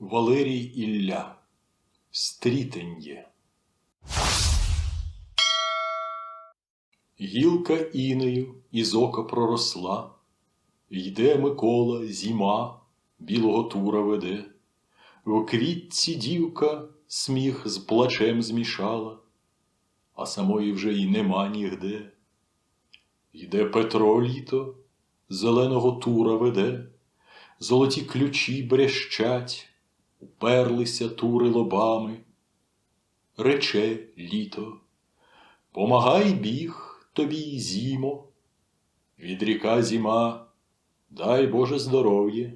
Валерій Ілля. Стрітенє Гілка інею із ока проросла, Йде Микола, зіма, білого тура веде, В квітці дівка сміх з плачем змішала, А самої вже й нема нігде. Йде Петро літо, зеленого тура веде, Золоті ключі брещать, уперлися тури лобами. Рече літо, помагай біг тобі, зімо, відріка зіма, дай Боже здоров'я.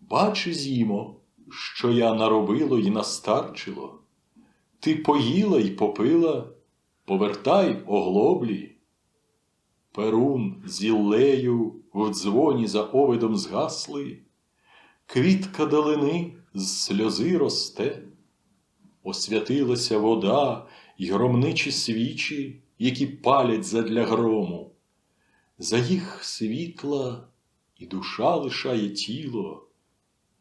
Бачи, зімо, що я наробило і настарчило. Ти поїла й попила, повертай оглоблі. Перун з Іллею в дзвоні за овидом згасли, квітка далини з сльози росте, освятилася вода й громничі свічі, які палять задля грому. За їх світла і душа лишає тіло,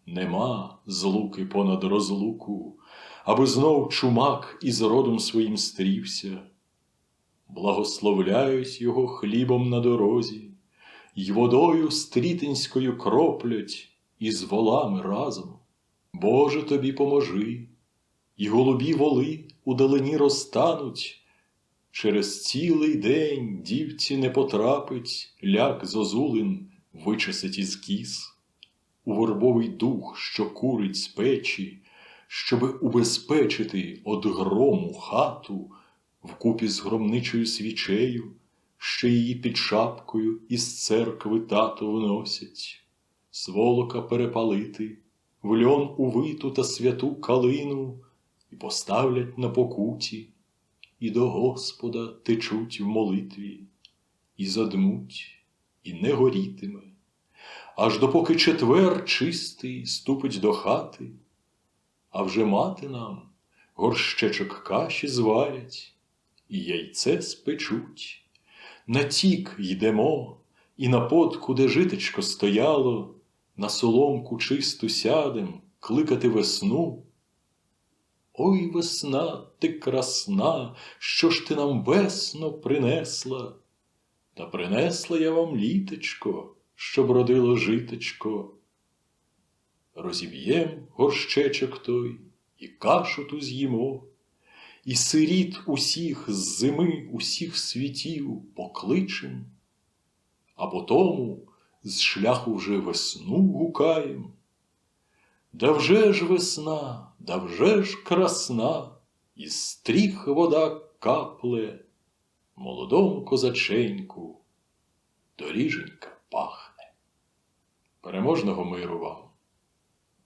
нема злуки понад розлуку, аби знов чумак із родом своїм стрівся. Благословляють його хлібом на дорозі, й водою стрітинською кроплять із волами разом. Боже тобі поможи, і голубі воли удалині розтануть. Через цілий день дівці не потрапить ляк зозулин вичесить із кіз, у вербовий дух, що курить з печі, щоби убезпечити од грому хату вкупі з громничою свічею, що її під шапкою із церкви тато вносять, сволока перепалити, в льон увиту та святу калину і поставлять на покуті, і до Господа течуть в молитві, і задмуть, і не горітиме, аж допоки четвер чистий ступить до хати, а вже мати нам горщечок каші зварять і яйце спечуть. На тік йдемо, і на подку, де житечко стояло, на соломку чисту сядем, кликати весну. Ой, весна, ти красна, що ж ти нам весно принесла? Та принесла я вам літечко, щоб родило житечко. Розіб'єм горщечок той і кашу ту з'їмо і сиріт усіх з зими, усіх світів покличем, а потому з шляху вже весну гукаєм. Да вже ж весна, да вже ж красна, і стріх вода капле, молодому козаченьку доріженька пахне. Переможного миру вам!